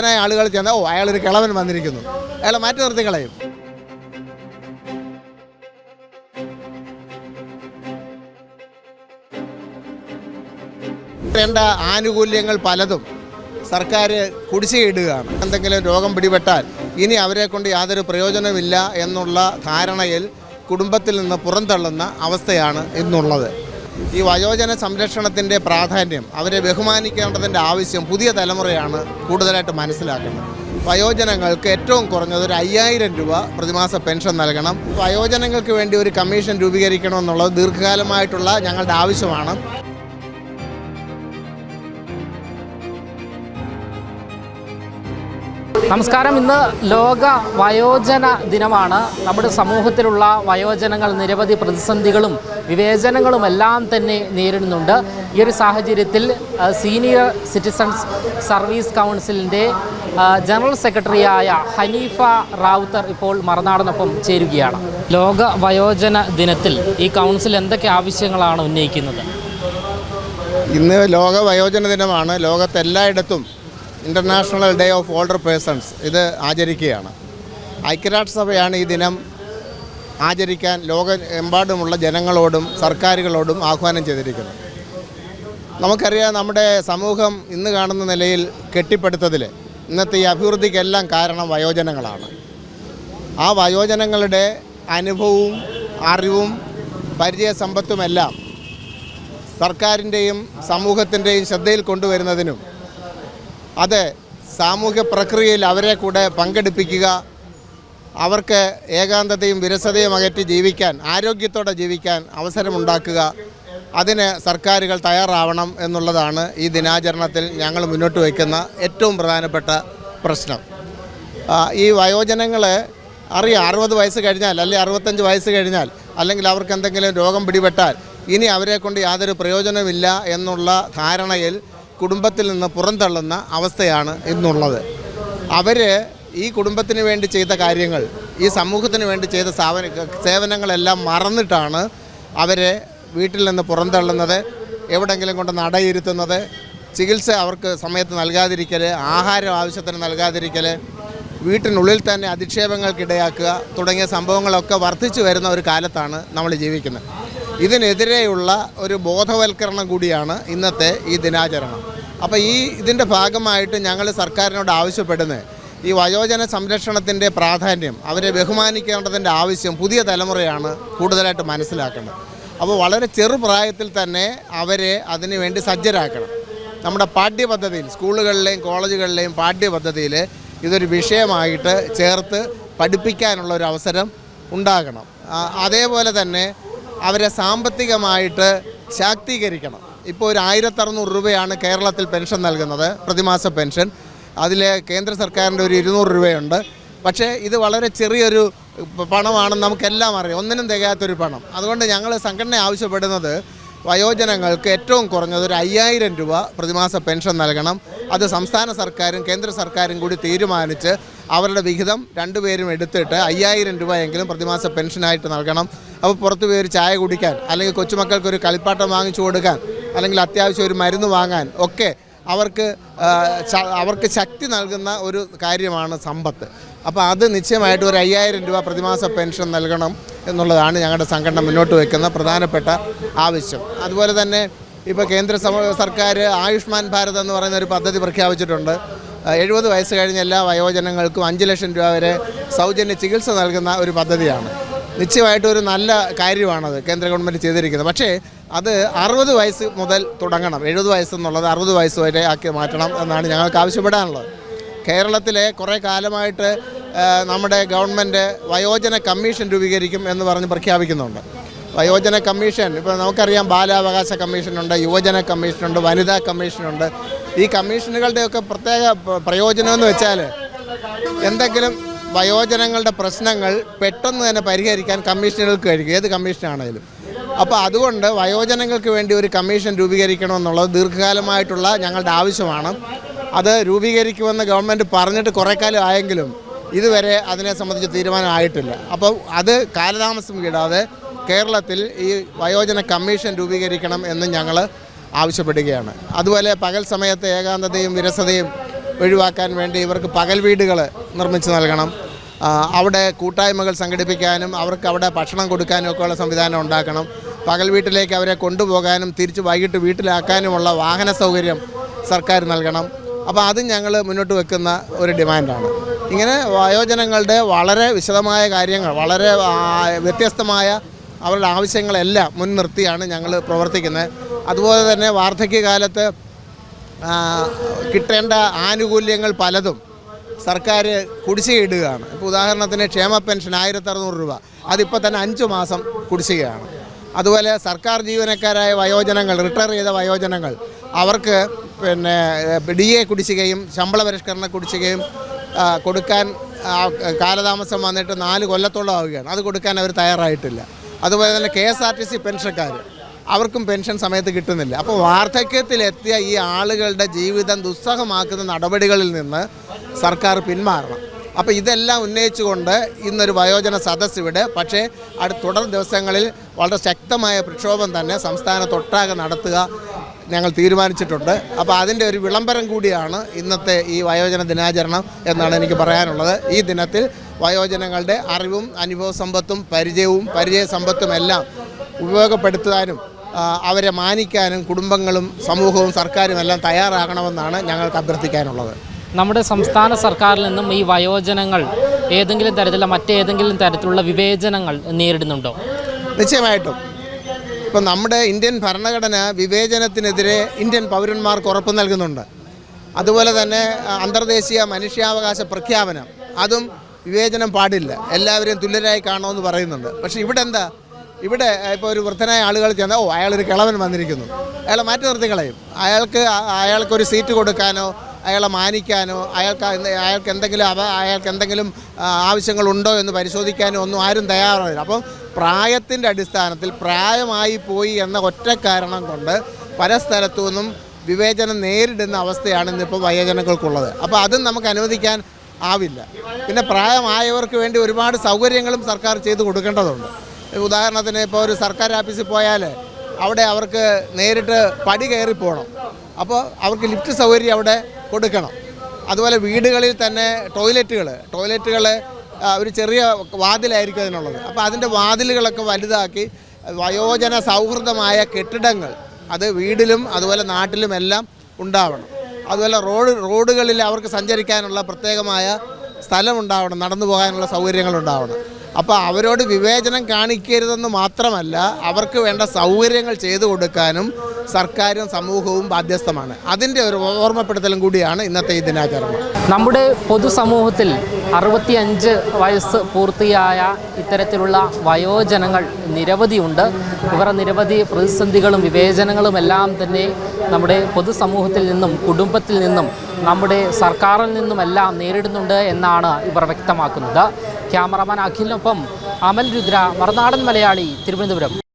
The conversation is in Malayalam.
ആളുകൾ ചെന്ന ഓ അയാളൊരു കിളവൻ വന്നിരിക്കുന്നു. അയാളെ മാറ്റി നിർത്തി കളയും. വേണ്ട ആനുകൂല്യങ്ങൾ പലതും സർക്കാർ കുടിശ്ശികയിടുകയാണ് എന്തെങ്കിലും രോഗം പിടിപെട്ടാൽ ഇനി അവരെ കൊണ്ട് യാതൊരു പ്രയോജനമില്ല എന്നുള്ള ധാരണയിൽ കുടുംബത്തിൽ നിന്ന് പുറന്തള്ളുന്ന അവസ്ഥയാണ് ഇന്നുള്ളത്. ഈ വയോജന സംരക്ഷണത്തിന്റെ പ്രാധാന്യം അവരെ ബഹുമാനിക്കേണ്ടതിന്റെ ആവശ്യം പുതിയ തലമുറയാണ് കൂടുതലായിട്ട് മനസ്സിലാക്കുന്നത്. വയോജനങ്ങൾക്ക് ഏറ്റവും കുറഞ്ഞത് ഒരു അയ്യായിരം രൂപ പ്രതിമാസ പെൻഷൻ നൽകണം. വയോജനങ്ങൾക്ക് വേണ്ടി ഒരു കമ്മീഷൻ രൂപീകരിക്കണമെന്നുള്ളത് ദീർഘകാലമായിട്ടുള്ള ഞങ്ങളുടെ ആവശ്യമാണ്. നമസ്കാരം. ഇന്ന് ലോക വയോജന ദിനമാണ്. നമ്മുടെ സമൂഹത്തിലുള്ള വയോജനങ്ങൾ നിരവധി പ്രതിസന്ധികളും വിവേചനങ്ങളും എല്ലാം തന്നെ നേരിടുന്നുണ്ട്. ഈ ഒരു സാഹചര്യത്തിൽ സീനിയർ സിറ്റിസൺസ് സർവീസ് കൗൺസിലിന്റെ ജനറൽ സെക്രട്ടറിയായ ഹനീഫ റാവുത്തർ ഇപ്പോൾ മറന്നാടിനൊപ്പം ചേരുകയാണ്. ലോക വയോജന ദിനത്തിൽ ഈ കൗൺസിൽ എന്തൊക്കെ ആവശ്യങ്ങളാണ് ഉന്നയിക്കുന്നത്? ഇന്ന് ലോക വയോജന ദിനമാണ്. ലോകത്തെല്ലായിടത്തും international day of older persons ഇത് ആചരിക്കുകയാണ്. ഐക്യരാഷ്ട്രസഭയാണ് ഈ ദിനം ആചരിക്കാൻ ലോകമെമ്പാടുമുള്ള ജനങ്ങളോടും സർക്കാരുകളോടും ആഹ്വാനം ചെയ്തിരിക്കുന്നത്. നമുക്കറിയാം നമ്മുടെ സമൂഹം ഇന്ന് കാണുന്ന നിലയിൽ കെട്ടിപ്പടുത്തതിൽ ഇന്നത്തെ ഈ അഭിവൃദ്ധിക്കെല്ലാം കാരണം വയോജനങ്ങളാണ്. ആ വയോജനങ്ങളുടെ അനുഭവവും അറിവും പരിചയസമ്പത്തുമെല്ലാം സർക്കാരിന്റെയും സമൂഹത്തിന്റെയും ശ്രദ്ധയിൽ കൊണ്ടുവരുന്നതിനും അത് സാമൂഹ്യ പ്രക്രിയയിൽ അവരെ കൂടെ പങ്കെടുപ്പിക്കുക അവർക്ക് ഏകാന്തതയും വിരസതയും അകറ്റി ജീവിക്കാൻ ആരോഗ്യത്തോടെ ജീവിക്കാൻ അവസരമുണ്ടാക്കുക. അതിന് സർക്കാരുകൾ തയ്യാറാവണം എന്നുള്ളതാണ് ഈ ദിനാചരണത്തിൽ ഞങ്ങൾ മുന്നോട്ട് വയ്ക്കുന്ന ഏറ്റവും പ്രധാനപ്പെട്ട പ്രശ്നം. ഈ വയോജനങ്ങൾ അറിയാം അറുപത് വയസ്സ് കഴിഞ്ഞാൽ അല്ലെങ്കിൽ അറുപത്തഞ്ച് വയസ്സ് കഴിഞ്ഞാൽ അല്ലെങ്കിൽ അവർക്ക് എന്തെങ്കിലും രോഗം പിടിപെട്ടാൽ ഇനി അവരെ കൊണ്ട് യാതൊരു പ്രയോജനമില്ല എന്നുള്ള ധാരണയിൽ കുടുംബത്തിൽ നിന്ന് പുറന്തള്ളുന്ന അവസ്ഥയാണ് ഇന്നുള്ളത്. അവർ ഈ കുടുംബത്തിന് വേണ്ടി ചെയ്ത കാര്യങ്ങൾ ഈ സമൂഹത്തിന് വേണ്ടി ചെയ്ത സാവന സേവനങ്ങളെല്ലാം മറന്നിട്ടാണ് അവരെ വീട്ടിൽ നിന്ന് പുറന്തള്ളുന്നത് എവിടെങ്കിലും കൊണ്ട് നടയിരുത്തുന്നത് ചികിത്സ അവർക്ക് സമയത്ത് നൽകാതിരിക്കൽ ആഹാരം ആവശ്യത്തിന് നൽകാതിരിക്കൽ വീട്ടിനുള്ളിൽ തന്നെ അധിക്ഷേപങ്ങൾക്കിടയാക്കുക തുടങ്ങിയ സംഭവങ്ങളൊക്കെ വർദ്ധിച്ചു വരുന്ന ഒരു കാലത്താണ് നമ്മൾ ജീവിക്കുന്നത്. ഇതിനെതിരെയുള്ള ഒരു ബോധവൽക്കരണം കൂടിയാണ് ഇന്നത്തെ ഈ ദിനാചരണം. അപ്പോൾ ഈ ഇതിന്റെ ഭാഗമായിട്ട് ഞങ്ങൾ സർക്കാരിനോട് ആവശ്യപ്പെടുന്നത് ഈ വയോജന സംരക്ഷണത്തിന്റെ പ്രാധാന്യം അവരെ ബഹുമാനിക്കേണ്ടതിന്റെ ആവശ്യം പുതിയ തലമുറയാണ് കൂടുതലായിട്ട് മനസ്സിലാക്കുന്നത് അപ്പോൾ വളരെ ചെറുപ്രായത്തിൽ തന്നെ അവരെ അതിനുവേണ്ടി സജ്ജരാക്കണം. നമ്മുടെ പാഠ്യപദ്ധതിയിൽ സ്കൂളുകളിലെയും കോളേജുകളിലെയും പാഠ്യപദ്ധതിയിൽ ഇതൊരു വിഷയമായിട്ട് ചേർത്ത് പഠിപ്പിക്കാനുള്ള ഒരു അവസരം ഉണ്ടാകണം. അതേപോലെ തന്നെ അവരെ സാമ്പത്തികമായിട്ട് ശാക്തീകരിക്കണം. ഇപ്പോൾ ഒരു ആയിരത്തറുന്നൂറ് രൂപയാണ് കേരളത്തിൽ പെൻഷൻ നൽകുന്നത് പ്രതിമാസ പെൻഷൻ. അതിൽ കേന്ദ്ര സർക്കാരിന്റെ ഒരു ഇരുന്നൂറ് രൂപയുണ്ട്. പക്ഷേ ഇത് വളരെ ചെറിയൊരു പണമാണെന്ന് നമുക്കെല്ലാം അറിയാം. ഒന്നിനും തികയാത്തൊരു പണം. അതുകൊണ്ട് ഞങ്ങൾ സംഘടന ആവശ്യപ്പെടുന്നത് വയോജനങ്ങൾക്ക് ഏറ്റവും കുറഞ്ഞത് ഒരു അയ്യായിരം രൂപ പ്രതിമാസ പെൻഷൻ നൽകണം. അത് സംസ്ഥാന സർക്കാരും കേന്ദ്ര സർക്കാരും കൂടി തീരുമാനിച്ച് അവരുടെ വിഹിതം രണ്ടുപേരും എടുത്തിട്ട് അയ്യായിരം രൂപയെങ്കിലും പ്രതിമാസ പെൻഷനായിട്ട് നൽകണം. അപ്പോൾ പുറത്തു പോയി ഒരു ചായ കുടിക്കാൻ അല്ലെങ്കിൽ കൊച്ചുമക്കൾക്ക് ഒരു കളിപ്പാട്ടം വാങ്ങിച്ചു കൊടുക്കാൻ അല്ലെങ്കിൽ അത്യാവശ്യം ഒരു മരുന്ന് വാങ്ങാൻ ഒക്കെ അവർക്ക് അവർക്ക് ശക്തി നൽകുന്ന ഒരു കാര്യമാണ് സമ്പത്ത്. അപ്പോൾ അത് നിശ്ചയമായിട്ട് ഒരു അയ്യായിരം രൂപ പ്രതിമാസ പെൻഷൻ നൽകണം എന്നുള്ളതാണ് ഞങ്ങളുടെ സംഘടന മുന്നോട്ട് വയ്ക്കുന്ന പ്രധാനപ്പെട്ട ആവശ്യം. അതുപോലെ തന്നെ ഇപ്പോൾ കേന്ദ്ര സർക്കാർ ആയുഷ്മാൻ ഭാരത് എന്ന് പറയുന്ന ഒരു പദ്ധതി പ്രഖ്യാപിച്ചിട്ടുണ്ട്. എഴുപത് വയസ്സ് കഴിഞ്ഞ എല്ലാ വയോജനങ്ങൾക്കും അഞ്ച് ലക്ഷം രൂപ വരെ സൗജന്യ ചികിത്സ നൽകുന്ന ഒരു പദ്ധതിയാണ്. നിശ്ചയമായിട്ടും ഒരു നല്ല കാര്യമാണത് കേന്ദ്ര ഗവൺമെന്റ് ചെയ്തിരിക്കുന്നത്. പക്ഷേ അത് അറുപത് വയസ്സ് മുതൽ തുടങ്ങണം. എഴുപത് വയസ്സെന്നുള്ളത് അറുപത് വയസ്സ് വരെ ആക്കി മാറ്റണം എന്നാണ് ഞങ്ങൾക്ക് ആവശ്യപ്പെടാനുള്ളത്. കേരളത്തിലെ കുറേ കാലമായിട്ട് നമ്മുടെ ഗവൺമെന്റ് വയോജന കമ്മീഷൻ രൂപീകരിക്കും എന്ന് പറഞ്ഞ് പ്രഖ്യാപിക്കുന്നുണ്ട്. വയോജന കമ്മീഷൻ ഇപ്പോൾ നമുക്കറിയാം ബാലാവകാശ കമ്മീഷനുണ്ട് യുവജന കമ്മീഷനുണ്ട് വനിതാ കമ്മീഷനുണ്ട്. ഈ കമ്മീഷനുകളുടെയൊക്കെ പ്രത്യേക പ്രയോജനമെന്ന് വെച്ചാൽ എന്തെങ്കിലും വയോജനങ്ങളുടെ പ്രശ്നങ്ങൾ പെട്ടെന്ന് തന്നെ പരിഹരിക്കാൻ കമ്മീഷനുകൾക്ക് കഴിയും. ഏത് കമ്മീഷനാണേലും. അപ്പോൾ അതുകൊണ്ട് വയോജനങ്ങൾക്ക് വേണ്ടി ഒരു കമ്മീഷൻ രൂപീകരിക്കണമെന്നുള്ളത് ദീർഘകാലമായിട്ടുള്ള ഞങ്ങളുടെ ആവശ്യമാണ്. അത് രൂപീകരിക്കുമെന്ന് ഗവൺമെന്റ് പറഞ്ഞിട്ട് കുറേ കാലം ആയെങ്കിലും ഇതുവരെ അതിനെ സംബന്ധിച്ച് തീരുമാനമായിട്ടില്ല. അപ്പോൾ അത് കാലതാമസം കിടാതെ കേരളത്തിൽ ഈ വയോജന കമ്മീഷൻ രൂപീകരിക്കണം എന്ന് ഞങ്ങൾ ആവശ്യപ്പെടുകയാണ്. അതുപോലെ പകൽ സമയത്ത് ഏകാന്തതയും വിരസതയും ഒഴിവാക്കാൻ വേണ്ടി ഇവർക്ക് പകൽ വീടുകൾ നിർമ്മിച്ചു നൽകണം. അവിടെ കൂട്ടായ്മകൾ സംഘടിപ്പിക്കാനും അവർക്ക് അവിടെ ഭക്ഷണം കൊടുക്കാനും ഒക്കെയുള്ള സംവിധാനം ഉണ്ടാക്കണം. പകൽ വീട്ടിലേക്ക് അവരെ കൊണ്ടുപോകാനും തിരിച്ച് വൈകിട്ട് വീട്ടിലാക്കാനുമുള്ള വാഹന സൗകര്യം സർക്കാർ നൽകണം. അപ്പോൾ അത് ഞങ്ങൾ മുന്നോട്ട് വെക്കുന്ന ഒരു ഡിമാൻഡാണ്. ഇങ്ങനെ വയോജനങ്ങളുടെ വളരെ വിശദമായ കാര്യങ്ങൾ വളരെ വ്യത്യസ്തമായ അവരുടെ ആവശ്യങ്ങളെല്ലാം മുൻനിർത്തിയാണ് ഞങ്ങൾ പ്രവർത്തിക്കുന്നത്. അതുപോലെ തന്നെ വാർദ്ധക്യകാലത്ത് കിട്ടേണ്ട ആനുകൂല്യങ്ങൾ പലതും സർക്കാർ കുടിശ്ശികയിടുകയാണ്. ഇപ്പോൾ ഉദാഹരണത്തിന് ക്ഷേമ പെൻഷൻ ആയിരത്തി അറുന്നൂറ് രൂപ. അതിപ്പോൾ തന്നെ അഞ്ച് മാസം കുടിശ്ശികയാണ്. അതുപോലെ സർക്കാർ ജീവനക്കാരായ വയോജനങ്ങൾ റിട്ടയർ ചെയ്ത വയോജനങ്ങൾ അവർക്ക് പിന്നെ ഡി എ കുടിശ്ശികയും ശമ്പള പരിഷ്കരണ കുടിശ്ശികയും കൊടുക്കാൻ കാലതാമസം വന്നിട്ട് നാല് കൊല്ലത്തോളം ആവുകയാണ്. അത് കൊടുക്കാൻ അവർ തയ്യാറായിട്ടില്ല. അതുപോലെ തന്നെ K S R T C പെൻഷൻകാർ. അവർക്കും പെൻഷൻ സമയത്ത് കിട്ടുന്നില്ല. അപ്പോൾ വാർദ്ധക്യത്തിലെത്തിയ ഈ ആളുകളുടെ ജീവിതം ദുസ്സഹമാക്കുന്ന നടപടികളിൽ നിന്ന് സർക്കാർ പിന്മാറണം. അപ്പോൾ ഇതെല്ലാം ഉന്നയിച്ചുകൊണ്ട് ഇന്നൊരു വയോജന സദസ് ഇവിടെ. പക്ഷേ അടുത്ത തുടർ ദിവസങ്ങളിൽ വളരെ ശക്തമായ പ്രക്ഷോഭം തന്നെ സംസ്ഥാനത്തൊട്ടാകെ നടത്തുക ഞങ്ങൾ തീരുമാനിച്ചിട്ടുണ്ട്. അപ്പോൾ അതിന്റെ ഒരു വിളംബരം കൂടിയാണ് ഇന്നത്തെ ഈ വയോജന ദിനാചരണം എന്നാണ് എനിക്ക് പറയാനുള്ളത്. ഈ ദിനത്തിൽ വയോജനങ്ങളുടെ അറിവും അനുഭവ സമ്പത്തും പരിചയവും പരിചയ സമ്പത്തും എല്ലാം ഉപയോഗപ്പെടുത്താനും അവരെ മാനിക്കാനും കുടുംബങ്ങളും സമൂഹവും സർക്കാരും എല്ലാം തയ്യാറാകണമെന്നാണ് ഞങ്ങൾക്ക് അഭ്യർത്ഥിക്കാനുള്ളത്. നമ്മുടെ സംസ്ഥാന സർക്കാരിൽ നിന്നും ഈ വയോജനങ്ങൾ ഏതെങ്കിലും തരത്തിലുള്ള മറ്റേതെങ്കിലും തരത്തിലുള്ള വിവേചനങ്ങൾ നേരിടുന്നുണ്ടോ? നിശ്ചയമായിട്ടും. ഇപ്പം നമ്മുടെ ഇന്ത്യൻ ഭരണഘടന വിവേചനത്തിനെതിരെ ഇന്ത്യൻ പൗരന്മാർക്ക് ഉറപ്പ് നൽകുന്നുണ്ട്. അതുപോലെ തന്നെ അന്തർദേശീയ മനുഷ്യാവകാശ പ്രഖ്യാപനം. അതും വിവേചനം പാടില്ല. എല്ലാവരെയും തുല്യരായി കാണുമെന്ന് പറയുന്നുണ്ട്. പക്ഷേ ഇവിടെ എന്താ ഇവിടെ ഇപ്പോൾ ഒരു വൃദ്ധനായ ആളുകൾ ചെന്നാൽ ഓ അയാളൊരു കിളവൻ വന്നിരിക്കുന്നു. അയാളെ മാറ്റി നിർത്തി കളയും. അയാൾക്ക് അയാൾക്കൊരു സീറ്റ് കൊടുക്കാനോ അയാളെ മാനിക്കാനോ അയാൾക്ക് അയാൾക്ക് എന്തെങ്കിലും അയാൾക്ക് എന്തെങ്കിലും ആവശ്യങ്ങളുണ്ടോ എന്ന് പരിശോധിക്കാനോ ഒന്നും ആരും തയ്യാറായില്ല. അപ്പം പ്രായത്തിന്റെ അടിസ്ഥാനത്തിൽ പ്രായമായി പോയി എന്ന ഒറ്റ കാരണം കൊണ്ട് പല സ്ഥലത്തു നിന്നും വിവേചനം നേരിടുന്ന അവസ്ഥയാണ് ഇന്നിപ്പോൾ വയോജനങ്ങൾക്കുള്ളത്. അപ്പോൾ അതും നമുക്ക് അനുവദിക്കാൻ ആവില്ല. പിന്നെ പ്രായമായവർക്ക് വേണ്ടി ഒരുപാട് സൗകര്യങ്ങളും സർക്കാർ ചെയ്തു കൊടുക്കേണ്ടതുണ്ട്. ഉദാഹരണത്തിന് ഇപ്പോൾ ഒരു സർക്കാർ ഓഫീസിൽ പോയാൽ അവിടെ അവർക്ക് നേരിട്ട് പടി കയറി പോകണം. അപ്പോൾ അവർക്ക് ലിഫ്റ്റ് സൗകര്യം അവിടെ കൊടുക്കണം. അതുപോലെ വീടുകളിൽ തന്നെ ടോയ്ലറ്റുകൾ ടോയ്ലറ്റുകൾ ഒരു ചെറിയ വാതിലായിരിക്കും അതിനുള്ളത്. അപ്പോൾ അതിന്റെ വാതിലുകളൊക്കെ വലുതാക്കി വയോജന സൗഹൃദമായ കെട്ടിടങ്ങൾ അത് വീടിലും അതുപോലെ നാട്ടിലും എല്ലാം ഉണ്ടാവണം. അതുപോലെ റോഡ് റോഡുകളിൽ അവർക്ക് സഞ്ചരിക്കാനുള്ള പ്രത്യേകമായ സ്ഥലം ഉണ്ടാവണം നടന്നു പോകാനുള്ള സൗകര്യങ്ങൾ ഉണ്ടാവണം. അപ്പോൾ അവരോട് വിവേചനം കാണിക്കരുതെന്ന് മാത്രമല്ല അവർക്ക് വേണ്ട സൗകര്യങ്ങൾ ചെയ്തു കൊടുക്കാനും സർക്കാരും സമൂഹവും ബാധ്യസ്ഥമാണ്. അതിന്റെ ഒരു ഓർമ്മപ്പെടുത്തലും കൂടിയാണ് ഇന്നത്തെ ഈ ദിനാചരണം. നമ്മുടെ പൊതുസമൂഹത്തിൽ അറുപത്തിയഞ്ച് വയസ്സ് പൂർത്തിയായ ഇത്തരത്തിലുള്ള വയോജനങ്ങൾ നിരവധിയുണ്ട്. ഇവർ നിരവധി പ്രതിസന്ധികളും വിവേചനങ്ങളും എല്ലാം തന്നെ നമ്മുടെ പൊതുസമൂഹത്തിൽ നിന്നും കുടുംബത്തിൽ നിന്നും നമ്മുടെ സർക്കാരിൽ നിന്നുമെല്ലാം നേരിടുന്നുണ്ട് എന്നാണ് ഇവർ വ്യക്തമാക്കുന്നത്. ക്യാമറമാൻ അഖിലിനൊപ്പം അമൽ രുദ്ര മറുനാടൻ മലയാളി തിരുവനന്തപുരം.